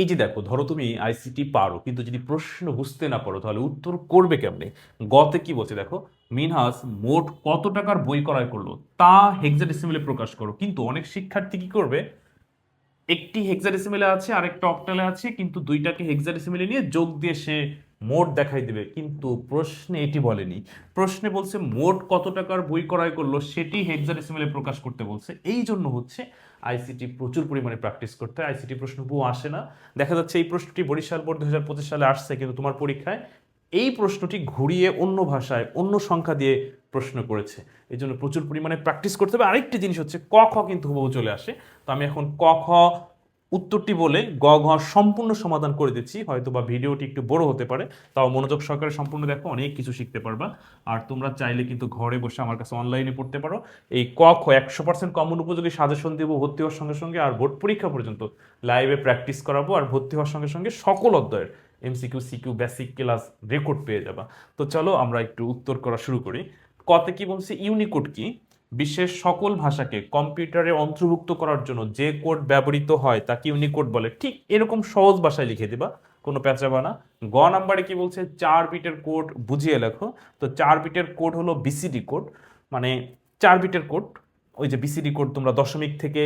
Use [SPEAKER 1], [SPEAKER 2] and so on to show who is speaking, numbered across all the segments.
[SPEAKER 1] এই যে দেখো, ধরো তুমি আইসিটি পারো, কিন্তু যদি প্রশ্ন বুঝতে না পারো, তাহলে উত্তর করবে কেমনে? গতে কি বলছে দেখো, মিনহাস মোট কত টাকার বই ক্রয় করল? তা হেক্সাডেসিমেলে প্রকাশ করো। কিন্তু অনেক শিক্ষার্থী কি করবে? একটি হেক্সাডেসিমেলে আছে আর একটা অক্টালে আছে, কিন্তু দুইটাকে হেক্সাডেসিমেলে নিয়ে যোগ দিয়ে সে মোট দেখাই দেবে। কিন্তু প্রশ্নে এটি বলেনি। প্রশ্নে বলছে, মোট কত টাকার বই ক্রয় করল সেটি হেক্সাডেসিমেলে প্রকাশ করতে বলছে। এই জন্য হচ্ছে আইসিটি প্রচুর পরিমাণে প্র্যাকটিস করতে আইসিটি প্রশ্ন বহু আসে না। দেখা যাচ্ছে এই প্রশ্নটি বরিশাল বোর্ড দু হাজার পঁচিশ সালে আসছে, কিন্তু তোমার পরীক্ষায় এই প্রশ্নটি ঘুরিয়ে অন্য ভাষায়, অন্য সংখ্যা দিয়ে প্রশ্ন করেছে। এই জন্য প্রচুর পরিমাণে প্র্যাকটিস করতে হবে। আরেকটি জিনিস হচ্ছে, ক, খ কিন্তু হুবহু চলে আসে। তো আমি এখন ক, খ উত্তরটি বলে গ ঘ সম্পূর্ণ সমাধান করে দিচ্ছি। হয়তো বা ভিডিওটি একটু বড় হতে পারে, তাও মনোযোগ সহকারে সম্পূর্ণ দেখো, অনেক কিছু শিখতে পারবা। আর তোমরা চাইলে কিন্তু ঘরে বসে আমার কাছে অনলাইনে পড়তে পারো। এই ক খ একশো পার্সেন্ট কমন উপযোগী সাজেশন দেবো, ভর্তি হওয়ার সঙ্গে সঙ্গে, আর বোর্ড পরীক্ষা পর্যন্ত লাইভে প্র্যাকটিস করাবো, আর ভর্তি হওয়ার সঙ্গে সঙ্গে সকল অধ্যায়ের MCQ CQ basic class record পেয়ে যাবা। তো চলো আমরা একটু উত্তর করা শুরু করি। কতে কি বলছে? ইউনিকোড কি? বিশ্বের সকল ভাষাকে কম্পিউটারে অন্তর্ভুক্ত করার জন্য যে কোড ব্যবহৃত হয় তাকে ইউনিকোড বলে। ঠিক এরকম সহজ ভাষায় লিখে দিবা, কোনো প্যাঁচাবানা গ নাম্বারে কি বলছে? চার বিটের কোড বুঝিয়ে লেখো। তো চার বিটের কোড হলো বিসিডি কোড মানে চার বিটের কোড, ওই যে বিসিডি কোড তোমরা দশমিক থেকে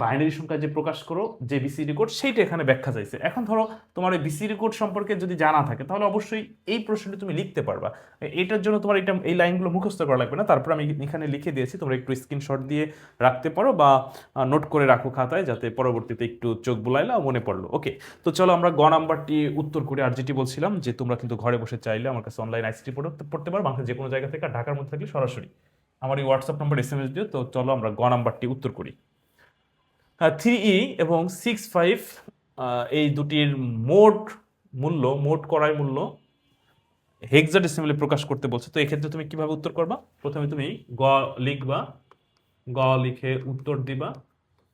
[SPEAKER 1] বাইনারি সংখ্যা যে প্রকাশ করো, যে বিসিডি কোড সেইটা এখানে ব্যাখ্যা চাইছে। এখন ধরো তোমার এই বিসিডি কোড সম্পর্কে যদি জানা থাকে, তাহলে অবশ্যই এই প্রশ্নটি তুমি লিখতে পারবা। এটার জন্য তোমার এটা, এই লাইনগুলো মুখস্থ করা লাগবে না। তারপর আমি এখানে লিখে দিয়েছি, তোমরা একটু স্ক্রিনশট দিয়ে রাখতে পারো বা নোট করে রাখো খাতায়, যাতে পরবর্তীতে একটু চোখ বুলাইলা মনে পড়ল। ওকে তো চলো আমরা গ নাম্বারটি উত্তর করে আর যেটি বলছিলাম, যে তোমরা কিন্তু ঘরে বসে চাইলে আমার কাছে অনলাইন আইসিটি পড়তে পড়তে পারো বাংলাদেশের যে কোনো জায়গা থেকে ঢাকার মধ্যে থাকলে সরাসরি। আমার এই WhatsApp number S M S দিও, তো চলো আমরা গ নাম্বারটি উত্তর করি। থ্রি ই এবং সিক্স ফাইভ এই দুটির মোট মূল্য, মোট করাই মূল্য হেক্সাডেসিমেলে প্রকাশ করতে বলছে। তো এক্ষেত্রে তুমি কীভাবে উত্তর করবা? প্রথমে তুমি গ লিখবা, গ লিখে উত্তর দিবা,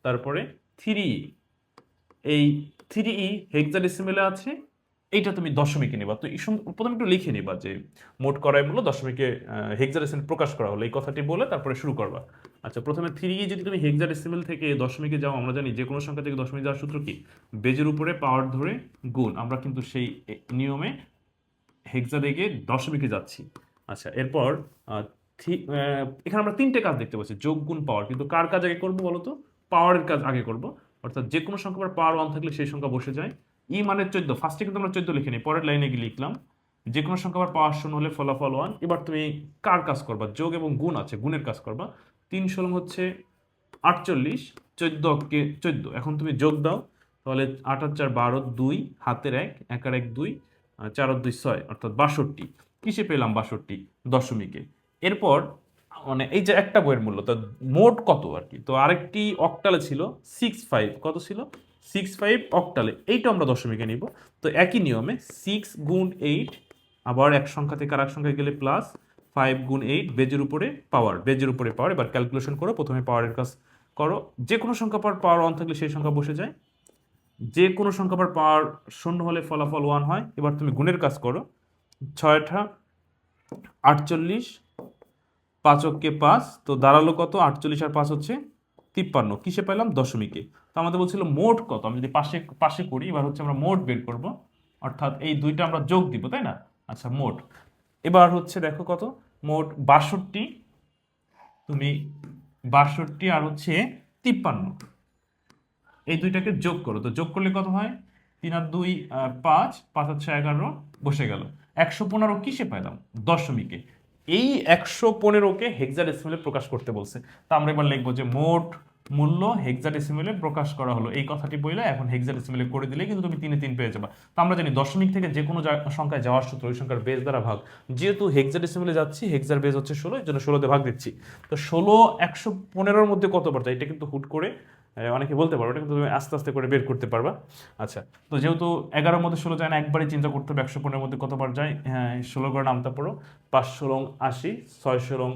[SPEAKER 1] তারপরে থ্রি এই থ্রি ই হেক্সাডেসিমেলে আছে, এইটা তুমি দশমিকে নিবা। তো প্রথমে একটু লিখে নিবা যে মোট করাই মূল্য দশমিকে হেক্সাডেসিমেল প্রকাশ করা হলো। এই কথাটি বলে তারপরে শুরু করবা। আচ্ছা প্রথমে থ্রি যদি তুমি হেক্সাডেসিমেল থেকে দশমিকে যাও, আমরা জানি যে কোনো সংখ্যা থেকে দশমিক যাওয়ার সূত্র কি? বেজের উপরে পাওয়ার ধরে গুণ। আমরা কিন্তু সেই নিয়মে হেক্সা থেকে দশমিকে যাচ্ছি। আচ্ছা এরপর এখানে আমরা তিনটে কাজ দেখতে পাচ্ছি, যোগ গুণ পাওয়ার কিন্তু কার কাজ আগে করব বলো তো পাওয়ারের কাজ আগে করব। অর্থাৎ যে কোনো সংখ্যার পাওয়ার ওয়ান থাকলে সেই সংখ্যা বসে যায়। ই মানে চোদ্দ। ফার্স্টে কিন্তু আমরা চোদ্দ লিখে নিই, পরের লাইনে গিয়ে লিখলাম যে কোনো সংখ্যার পাওয়ার শূন্য হলে ফলাফল ওয়ান এবার তুমি কার কাজ করবা? যোগ এবং গুণ আছে, গুণের কাজ করবা। তিন ষোলো হচ্ছে আটচল্লিশ, চোদ্দ কে, চোদ্দ। এখন তুমি যোগ দাও, তাহলে আট আর চার বারো দুই, হাতের এক এক আর এক দুই চার দুই ছয়, অর্থাৎ বাষট্টি। কিসে পেলাম বাষট্টি? দশমিকে। এরপর মানে এই যে একটা বইয়ের মূল্য, তা মোট কত আর কি? তো আরেকটি অক্টালে ছিল সিক্স ফাইভ কত ছিল? সিক্স ফাইভ অক্টালে, এইটা আমরা দশমিকে নিব। তো একই নিয়মে সিক্স গুণ এইট আবার এক সংখ্যা থেকে আর এক সংখ্যায় গেলে প্লাস ফাইভ গুণ এইট বেজের উপরে পাওয়ার বেজের উপরে পাওয়ার এবার ক্যালকুলেশন করো, প্রথমে পাওয়ারের কাজ করো, যে কোনো সংখ্যা পাওয়ার পাওয়ার ওয়ান থাকলে সেই সংখ্যা বসে যায়, যে কোনো সংখ্যা পাওয়ার পাওয়ার শূন্য হলে ফলাফল ওয়ান হয়, এবার তুমি গুণের কাজ করো ছয়টা আটচল্লিশ পাঁচককে পাঁচ, তো দাঁড়াল কত? আটচল্লিশ আর পাঁচ হচ্ছে তিপ্পান্ন, কিসে পেলাম দশমিকে, তো আমাদের বলছিল মোট কত? আমি যদি পাশে পাশে করি, এবার হচ্ছে আমরা মোট বের করব, অর্থাৎ এই দুইটা আমরা যোগ দিব, তাই না? আচ্ছা মোট এবার হচ্ছে দেখো কত? মোট বাষট্টি। তুমি বাষট্টি আর হচ্ছে তিপ্পান্ন। এই দুইটাকে যোগ করো। তো যোগ করলে কত হয়? তিন আর দুই পাঁচ পাঁচ হচ্ছে এগারো বসে গেল। একশো পনেরো কিসে পাইলাম? দশমিকে। এই একশো পনেরোকে হেক্সাডেসিমেলে প্রকাশ করতে বলছে। তা আমরা এবার লিখব যে মোট মূল্য হেক্সাডেসিমেলে প্রকাশ করা হলো। এই কথাটি বইলে এখন হেক্সাডেসিমেলে করে দিলে কিন্তু তুমি তিনে তিন পেয়ে যাবে। তো আমরা জানি দশমিক থেকে যে কোনো সংখ্যায় যাওয়ার সূত্র ওই সংখ্যার বেজ দ্বারা ভাগ। যেহেতু হেক্সাডেসিমেলে যাচ্ছি হেক্সার বেজ হচ্ছে ষোলো, এই জন্য ষোলোতে ভাগ দিচ্ছি। তো ষোলো একশো পনেরোর মধ্যে কত বার যায় এটা কিন্তু হুট করে অনেকে বলতে পারো এটা কিন্তু তুমি আস্তে আস্তে করে বের করতে পারবা। আচ্ছা তো যেহেতু এগারোর মধ্যে ষোলো যায় না, একবারই চিন্তা করতে হবে, একশো পনেরোর মধ্যে কতবার যায়? হ্যাঁ ষোলো করে নামতে পড়ো, পাঁচ ষোলং আশি, ছয় ষোলং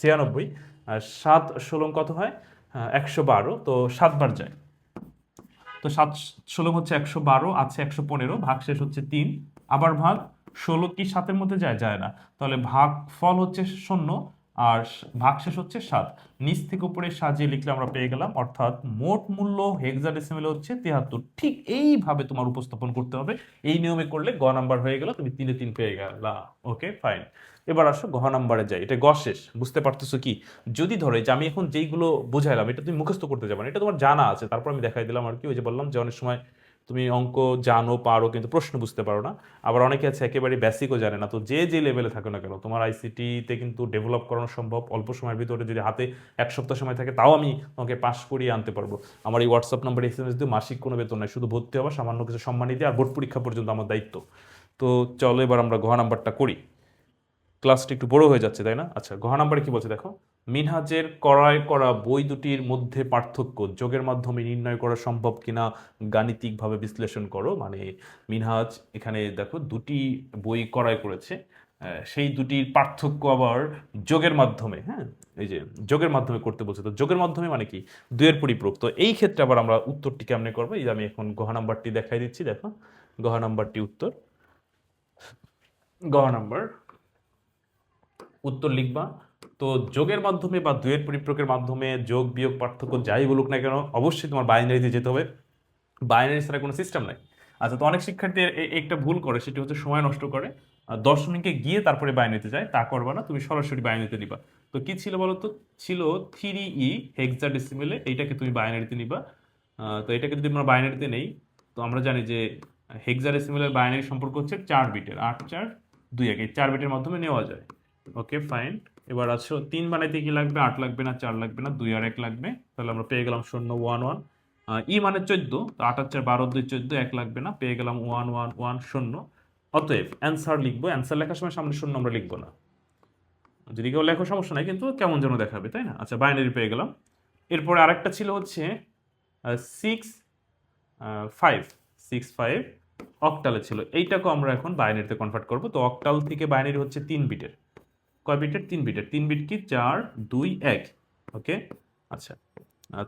[SPEAKER 1] ছিয়ানব্বই, আর সাত ষোলং কত হয়? একশো বারো, তো সাতবার যায়। তো সাত, ষোলো হচ্ছে একশো বারো আছে একশো পনেরো, ভাগ শেষ হচ্ছে তিন, আবার ভাগ ষোলো কি সাতের মধ্যে যায়? যায় না। তাহলে ভাগ ফল হচ্ছে শূন্য আর ভাগশেষ হচ্ছে সাত। নিচ থেকে উপরে সাজিয়ে লিখলে আমরা পেয়ে গেলাম, অর্থাৎ মোট মূল্য হেক্সাডেসিমেল হচ্ছে তেহাত্তর। ঠিক এইভাবে তোমার উপস্থাপন করতে হবে। এই নিয়মে করলে গ নাম্বার হয়ে গেল, তুমি তিনে তিন পেয়ে গেলা। ওকে ফাইন এবার আসো গহ নাম্বারে যাই। এটা গ শেষ, বুঝতে পারতেছো কি? যদি ধরে যে আমি এখন যেইগুলো বুঝাইলাম, এটা তুমি মুখস্থ করতে যাবে না, এটা তোমার জানা আছে। তারপর আমি দেখাই দিলাম আর কি, ওই যে বললাম যে অনেক সময় তুমি অঙ্ক জানো, পারো, কিন্তু প্রশ্ন বুঝতে পারো না। আবার অনেকে আছে একেবারে বেসিকও জানে না। তো যে যে লেভেলে থাকো না কেন, তোমার আইসিটিতে কিন্তু ডেভেলপ করানো সম্ভব। অল্প সময়ের ভিতরে যদি হাতে এক সপ্তাহ সময় থাকে, তাও আমি তোমাকে পাস করিয়ে আনতে পারব। আমার এই হোয়াটসঅ্যাপ নাম্বারে এস এম এস দিয়ে মাসিক কোনো বেতন নাই। শুধু ভর্তি হওয়া, সামান্য কিছু সম্মানী দিয়ে আর বোর্ড পরীক্ষা পর্যন্ত আমার দায়িত্ব। তো চলো এবার আমরা গহা নাম্বারটা করি। ক্লাসটা একটু বড় হয়ে যাচ্ছে, তাই না? আচ্ছা গহা নাম্বারে কি বলছে দেখো? মিনহাজের ক্রয় করা বই দুটির মধ্যে পার্থক্য। যোগের মাধ্যমে নির্ণয় করা সম্ভব কিনা গাণিতিকভাবে বিশ্লেষণ করো। মানে মিনহাজ এখানে দেখো দুটি বই ক্রয় করেছে সেই দুটির পার্থক্য আবার যোগের মাধ্যমে হ্যাঁ? এই যে যোগের মাধ্যমে করতে বলছে। তো যোগের মাধ্যমে মানে কি? দুয়ের পরিপ্রক। তো এই ক্ষেত্রে আবার আমরা উত্তরটি কেমনে করব? এই যে আমি এখন গহা নাম্বারটি দেখাই দিচ্ছি, দেখো। গহা নাম্বারটি উত্তর। গহা নাম্বার। উত্তর লিখবা। তো যোগের মাধ্যমে বা দুয়ের পরিপ্রকের মাধ্যমে যোগ, বিয়োগ, পার্থক্য যাই বলুক না কেন, অবশ্যই তোমার বাইনারিতে যেতে হবে। বাইনারি ছাড়া কোনো সিস্টেম নাই। আচ্ছা তো অনেক শিক্ষার্থী একটা ভুল করে, সেটি হচ্ছে সময় নষ্ট করে। দশমিকে গিয়ে তারপরে বাইনারিতে যায়, তা করবা না, তুমি সরাসরি বাইনারিতে নিবা। তো কি ছিল বলো তো? ছিল থ্রি ই হেক্সা ডেসিমেলে এইটাকে তুমি বাইনারিতে নিবা। তো এটাকে যদি আমরা বাইনারিতে নেই, তো আমরা জানি যে হেক্সা ডেসিমেলের বাইনারি সম্পর্ক হচ্ছে চার বিটের, আট চার দুই এক, এই চার বিটের মাধ্যমে নেওয়া যায়। ওকে ফাইন এবার আছো তিন বানাইতে কি লাগবে? আট লাগবে না, চার লাগবে না, দুই আর এক লাগবে। তাহলে আমরা পেয়ে গেলাম শূন্য, ওয়ান ওয়ান। ই মানে চোদ্দ, তো আট আর চার, বারো, দুই, চোদ্দ, এক লাগবে না, পেয়ে গেলাম ওয়ান ওয়ান ওয়ান, শূন্য। অতএব অ্যান্সার লিখব অ্যান্সার লেখার সময় সামনে শূন্য আমরা লিখব না। যদি কেউ লেখো সমস্যা নাই, কিন্তু কেমন যেন দেখাবে, তাই না? আচ্ছা বাইনারি পেয়ে গেলাম। এরপরে আরেকটা ছিল হচ্ছে সিক্স ফাইভ সিক্স ফাইভ অক্টালে ছিল। এইটাকেও আমরা এখন বাইনারিতে কনভার্ট করব। তো অকটাল থেকে বাইনারি হচ্ছে তিন বিটের কয় বিটের? তিন বিটের। তিন বিট কি? চার, দুই, এক। ওকে? আচ্ছা।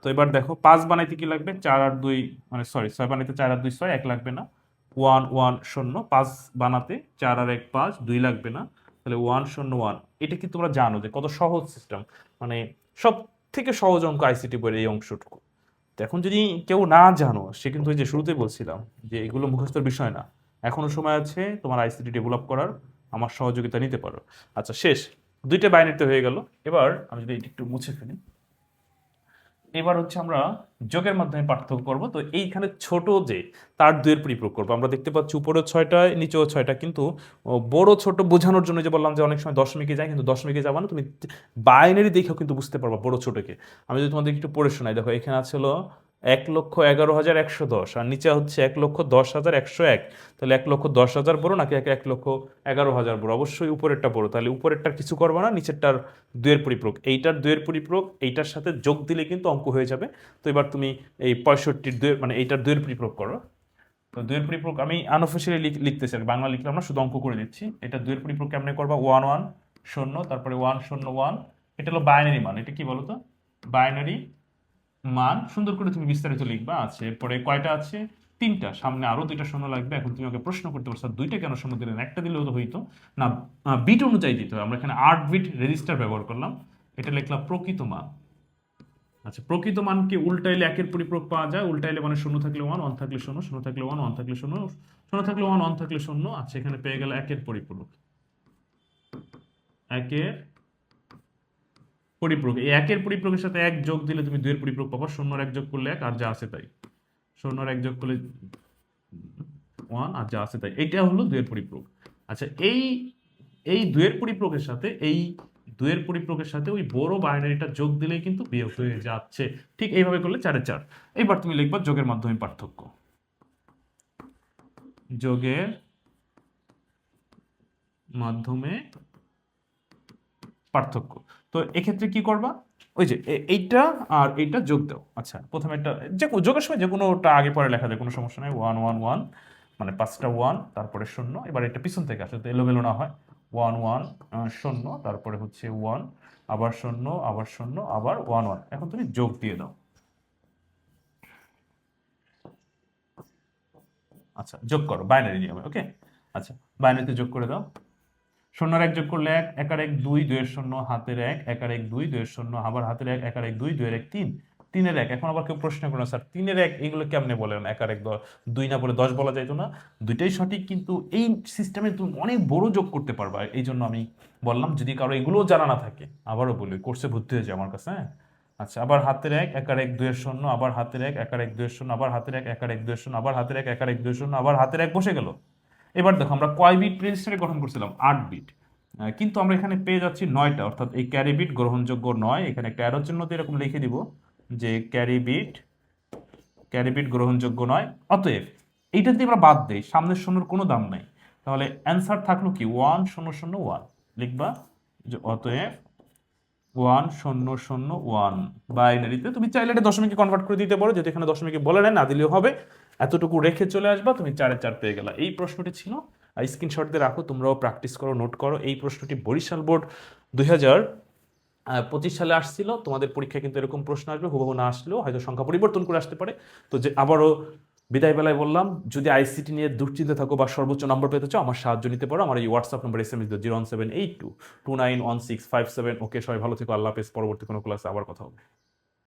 [SPEAKER 1] তো এবার দেখো, পাঁচ বানাইতে কি লাগবে? চার আর দুই মানে সরি ছয় বানাইতে চার আর দুই, ছয়, এক লাগবে না। ওয়ান ওয়ান, শূন্য, পাঁচ বানাতে চার আর এক, পাঁচ, দুই লাগবে না। তাহলে ওয়ান, শূন্য, ওয়ান। এটা কি তোমরা জানো যে কত সহজ সিস্টেম মানে সব থেকে সহজ অঙ্ক আইসিটি বইয়ের এই অংশটুকু। তো এখন যদি কেউ না জানো, সে কিন্তু ওই যে শুরুতেই বলছিলাম যে এগুলো মুখস্থের বিষয় না। এখনও সময় আছে তোমার আইসিটি ডেভেলপ করার। আমার সহযোগিতা নিতে পারো। আচ্ছা শেষ। দুইটা বাইনারিতে হয়ে গেল। এবার আমি যদি একটু মুছে ফেলি। এবার হচ্ছে আমরা যোগের মাধ্যমে পার্থক্য করব। তো এইখানে ছোট যে, তার দুয়ের পরিপ্রয়োগ করব। আমরা দেখতে পাচ্ছি উপরেও ছয়টায়, নিচেও ছয়টা। কিন্তু বড় ছোট বোঝানোর জন্য যে বললাম যে অনেক সময় দশমিকে যায়, কিন্তু দশমিকে যাবা না। তুমি বাইনারি দেখেও কিন্তু বুঝতে পারবা বড় ছোটকে। আমি যদি তোমাদের একটু পড়ে শোনাই। দেখো, এখানে আছে হলো এক লক্ষ এগারো হাজার একশো দশ। আর নিচে হচ্ছে এক লক্ষ দশ হাজার একশো এক। তাহলে এক লক্ষ দশ হাজার বড় নাকি এক লক্ষ এগারো হাজার বড় অবশ্যই উপরেরটা বড়ো তাহলে উপরেরটার কিছু করব না নিচেরটার দুয়ের পরিপ্রক। এইটার দুয়ের পরিপ্রক এইটার সাথে যোগ দিলে কিন্তু অঙ্ক হয়ে যাবে। তো এবার তুমি এই পঁয়ষট্টির দুয়ের মানে এইটার দুয়ের পরিপ্রক করো। তো দুয়ের পরিপ্রক আমি আনঅফিসিয়ালি আর কি, বাংলা লিখলাম না শুধু অঙ্ক করে দিচ্ছি। এটা দুয়ের পরিপ্রক কেমনে করবা? ওয়ান ওয়ান শূন্য তারপরে ওয়ান শূন্য ওয়ান। এটা হলো বাইনারি মান। এটা কি বলো তো বাইনারি মান, সুন্দর করে তুমি বিস্তারিত লিখবা, আছে এরপরে কয়টা আছে? তিনটা, সামনে আরও দুইটা শূন্য লাগবে, এখন তুমি আমাকে প্রশ্ন করতে পারছ দুইটা কেন শূন্য দিলেন একটা দিলেও তো হইতো। না বিট অনুযায়ী দিতে হবে। আমরা এখানে আট বিট রেজিস্টার ব্যবহার করলাম। এটা লিখলাম প্রকৃত মান। আচ্ছা প্রকৃত মানকে উল্টাইলে একের পরিপ্রক পাওয়া যায়। উল্টাইলে মানে শূন্য থাকলে ওয়ান ওয়ান থাকলে শূন্য শূন্য থাকলে ওয়ান ওয়ান থাকলে শূন্য শূন্য থাকলে ওয়ান ওয়ান থাকলে শূন্য। আচ্ছা এখানে পেয়ে গেল একের পরিপূরক। একের পরিপ্রক, এই একের পরিপ্রকের সাথে এক যোগ দিলে তুমি দুইয়ের পরিপ্রক পাবা, শূন্যর এক যোগ করলে এক, আর যা আছে তাই। শূন্যর এক যোগ করলে ওয়ান আর যা আছে তাই। এইটা হলো দুইয়ের পরিপ্রক। আচ্ছা এই এই দুইয়ের পরিপ্রকের সাথে, এই দুইয়ের পরিপ্রকের সাথে ওই বড় বাইনারিটা যোগ দিলেই কিন্তু বিয়োগ হয়ে যাচ্ছে। ঠিক এইভাবে করলে চারে চার। এইবার তুমি লিখবা যোগের মাধ্যমে পার্থক্য। যোগের মাধ্যমে পার্থক্য। তো এক্ষেত্রে কি করবা? ওই যে এইটা আর এইটা যোগ দাও। আচ্ছা প্রথমে একটা, যে যোগের সময় যে কোনোটা আগে পরে লেখা যায়, কোনো সমস্যা নেই। ওয়ান ওয়ান ওয়ান মানে পাঁচটা ওয়ান তারপরে শূন্য। এবার এটা পিছন থেকে আসে তো এলোমেলো না হয়। ওয়ান ওয়ান শূন্য, তারপরে হচ্ছে ওয়ান আবার শূন্য আবার শূন্য, আবার ওয়ান ওয়ান এখন তুমি যোগ দিয়ে দাও। আচ্ছা যোগ করো বাইনারি নিয়মে ওকে আচ্ছা বাইনারিতে যোগ করে দাও। শূন্য এক যোগ করলে এক এক আর এক দুই, দুইয়ের শূন্য হাতের এক এক আর এক দুই, দুইয়ের শূন্য আবার হাতের এক এক আর এক দুই, দুইয়ের এক তিন, তিনের এক। এখন আবার কেউ প্রশ্ন করো স্যার, তিনের এক এগুলো কেমনে বলেন? এক আর এক দুই না বলে দশ বলা যাইতো না? দুইটাই সঠিক, কিন্তু এই সিস্টেমে তুমি অনেক বড় যোগ করতে পারবা। এই জন্য আমি বললাম, যদি কারও এগুলোও জানা না থাকে, আবারও বলি কোর্সে ভর্তি হয়েছে আমার কাছে হ্যাঁ? আচ্ছা আবার হাতের এক এক আর এক দুইয়ের শূন্য, আবার হাতের এক এক আর এক দুইয়ের শূন্য, আবার হাতের এক এক আর এক দুইয়ের শূন্য, আবার হাতের এক এক আর এক দুইয়ের শূন্য, আবার হাতের এক বসে গেল। এবার দেখো, আমরা কয় বিট রেজিস্টারে গঠন করছিলাম? আট বিট কিন্তু আমরা এখানে পেয়ে যাচ্ছি নয়টা, অর্থাৎ এই ক্যারি বিট গ্রহণযোগ্য নয়। এখানে একটা অ্যারো চিহ্ন এরকম লিখে দিব যে ক্যারি বিট ক্যারি বিট গ্রহণযোগ্য নয়। অতএব, এইটা যদি আমরা বাদ দেই সামনের শূন্যর কোনো দাম নাই। তাহলে অ্যান্সার থাকল কি? ওয়ান শূন্য শূন্য ওয়ান লিখবা যে অতএব ওয়ান শূন্য শূন্য ওয়ান বাইনারিতে তুমি চাইলে এটা দশমিকে কনভার্ট করে দিতে পারো। যদি এখানে দশমিকে বলে নেয় না দিলেও হবে। এতটুকু রেখে চলে আসবা, তুমি চারে চার পেয়ে গেলা। এই প্রশ্নটি ছিল স্ক্রিনশট দিয়ে রাখো, তোমরাও প্র্যাকটিস করো নোট করো। এই প্রশ্নটি বরিশাল বোর্ড দুই হাজার পঁচিশ সালে আসছিল। তোমাদের পরীক্ষায় কিন্তু এরকম প্রশ্ন আসবে, হুবহু না আসলেও হয়তো সংখ্যা পরিবর্তন করে আসতে পারে। তো যে আবারও বিদায় বেলায় বললাম, যদি আইসিটি নিয়ে দুশ্চিন্তা থাকো বা সর্বোচ্চ নম্বর পেতে চাও, আমার সাহায্য নিতে পারো। আমার এই WhatsApp number S M S zero one seven eight two two nine one six five seven okay, সবাই ভালো থেকো, আল্লাহ হাফেজ। পরবর্তী কোনো ক্লাসে আবার কথা হবে।